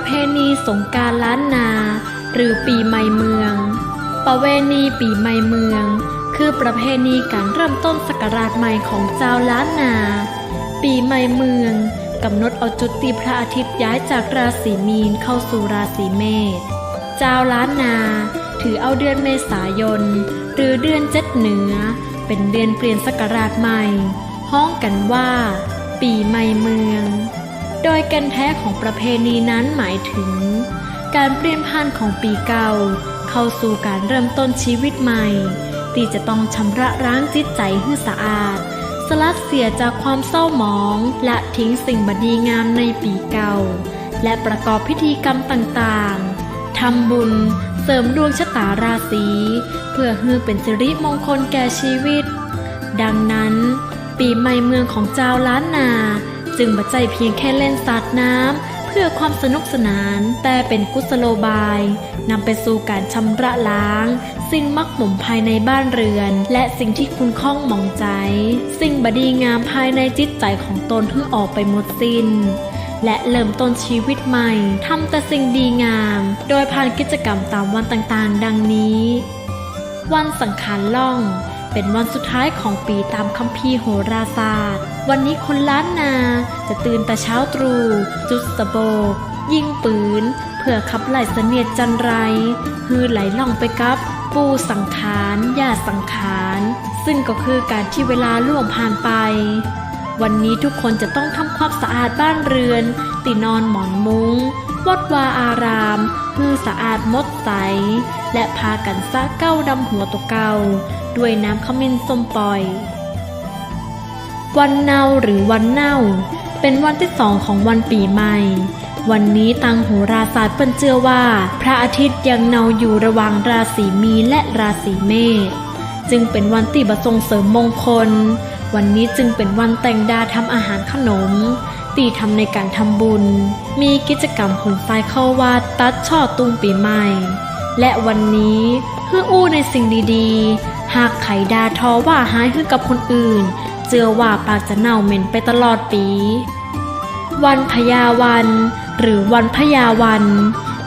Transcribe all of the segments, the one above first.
ประเพณีสงการล้านนา หรือปีใหม่เมือง ประเวณีปีใหม่เมือง คือประเพณีการเริ่มต้นศักราชใหม่ของเจ้าล้านนา ปีใหม่เมืองกำหนดเอาจุดตีพระอาทิตย์ย้ายจากราศีมีนเข้าสู่ราศีเมษ เจ้าล้านนา ถือเอาเดือนเมษายน หรือเดือนเจ็ดเหนือ เป็นเดือนเปลี่ยนศักราชใหม่ ห้องกันว่า ปีใหม่เมือง โดยแกันแท้ของประเพณีนั้นหมายถึง การเปลี่ยนผ่านของปีเก่า เข้าสู่การเริ่มต้นชีวิตใหม่ ที่จะต้องชำระล้างจิตใจให้สะอาด สลัดเสียจากความเศร้าหมอง และทิ้งสิ่งบดีงามในปีเก่า และประกอบพิธีกรรมต่างๆทำบุญเสริมดวงชะตาราศีเพื่อให้เป็นสิริมงคลแก่ชีวิต ดังนั้น ปีใหม่เมืองของเจ้าล้านนา จึงบัใจเพียงแค่เล่นสาดน้ำเพื่อความสนุกสนานแต่เป็นกุศโลบายนำไปสู่การชำระล้าง สิ่งมักหมมภายในบ้านเรือน และสิ่งที่คุณข้องหมองใจ สิ่งบดีงามภายในจิตใจของตนที่ออกไปหมดสิ้นและเริ่มต้นชีวิตใหม่ทำแต่สิ่งดีงาม โดยผ่านกิจกรรมตามวันต่างๆ ดังนี้ วันสังขารล่อง เป็นวันสุดท้ายของปีตามคัมภีร์โหราศาสตร์ วันนี้คนล้านนาจะตื่นแต่เช้าตรู่จุดสะโบก ยิงปืน เพื่อขับไล่เสนียดจันไร ฮือไหลล่องไปกับปูสังขารญาสังขาร ซึ่งก็คือการที่เวลาล่วงผ่านไป วันนี้ทุกคนจะต้องทำความสะอาดบ้านเรือนตินอนหมอนมุง้ง วัดวาอารา มฮือสะอาดมดใส และพากันซะเก้าดำหัวตัวเก่าด้วยน้ำขมิ้นส้มปล่อย วันเนาหรือวันเน่า เป็นวันที่สองของวันปีใหม่ วันนี้ตังโหราศาสตร์เปิ้นเชื่อว่า พระอาทิตย์ยังเนาอยู่ระหว่างราศีมีและราศีเมษจึงเป็นวันที่บทรงเสริมมงคล วันนี้จึงเป็นวันแต่งดาทำอาหารขนม ตีทำในการทำบุญ มีกิจกรรมขนทรายเข้าวัดตัดช่อตุงปีใหม่ และวันนี้เพื่ออู้ในสิ่งดีๆ หากไขดาทอว่าหายขึ้นกับคนอื่น เจอว่าปากจะเน่าเหม็นไปตลอดปี วันพญาวัน หรือวันพญาวัน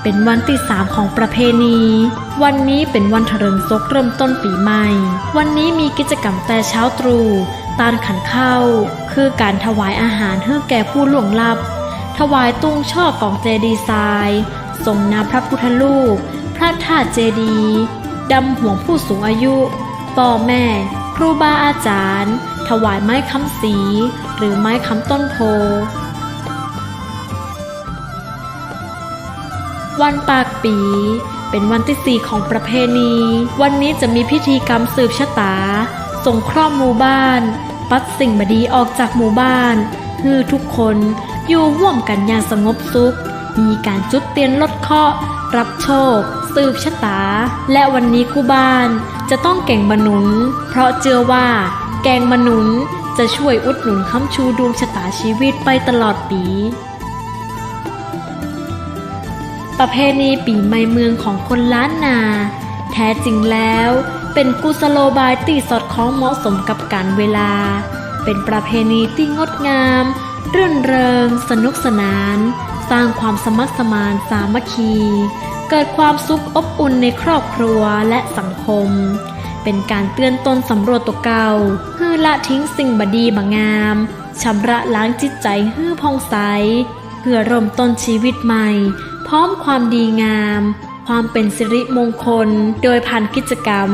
เป็นวันที่สามของประเพณี วันนี้เป็นวันเถริงศกเริ่มต้นปีใหม่ วันนี้มีกิจกรรมแต่เช้าตรู่ ตานขันเข้า คือการถวายอาหารเพื่อแก่ผู้หลวงลับ ถวายตุ้งช่อกองเจดีย์ทรายทรงน้ำพระพุทธรูป พระธาตุเจดีดำห่วงผู้สูงอายุป่อแม่ ครูบาอาจารย์ ถวายไม้คำสี หรือไม้คำต้นโพ วันปากปี เป็นวันที่สี่ของประเพณี วันนี้จะมีพิธีกรรมสืบชะตาส่งครอบหมู่บ้าน ปัดสิ่งบดีออกจากหมู่บ้านคือทุกคนอยู่ร่วมกันอย่างสงบสุข มีการจุดเตียนลดเคราะห์รับโชค สืบชะตา และวันนี้คู่บ้านจะต้องแก่งบนุน เพราะเชื่อว่า แกงมนุนจะช่วยอุดหนุนค้ำชูดวงชะตาชีวิตไปตลอดปี ประเพณีปีใหม่เมืองของคนล้านนา แท้จริงแล้ว เป็นกุศโลบายตีสอดคล้องเหมาะสมกับการเวลา เป็นประเพณีที่งดงาม รื่นเริง สนุกสนาน สร้างความสมัครสมานสามัคคี เกิดความสุขอบอุ่นในครอบครัวและสังคม เป็นการเตือนตนสำรวจตัวเก่าฮือละทิ้งสิ่งบดีบางาม ชำระล้างจิตใจฮือพองใส เพื่อเริ่มต้นชีวิตใหม่ พร้อมความดีงาม ความเป็นสิริมงคล โดยผ่านกิจกรรม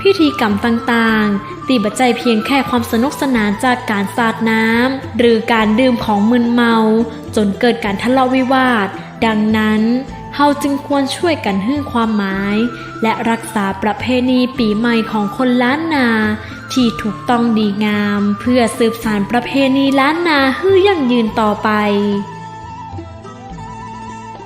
พิธีกรรมต่างๆ ตีบัจใจเพียงแค่ความสนุกสนานจากการสาดน้ำหรือการดื่มของมึนเมา จนเกิดการทะเลาะวิวาท ดังนั้นเฮาจึงควรช่วยกันให้ความหมาย และรักษาประเพณีปีใหม่ของคนล้านนา ที่ถูกต้องดีงาม เพื่อสืบสานประเพณีล้านนาให้ยั่งยืนต่อไป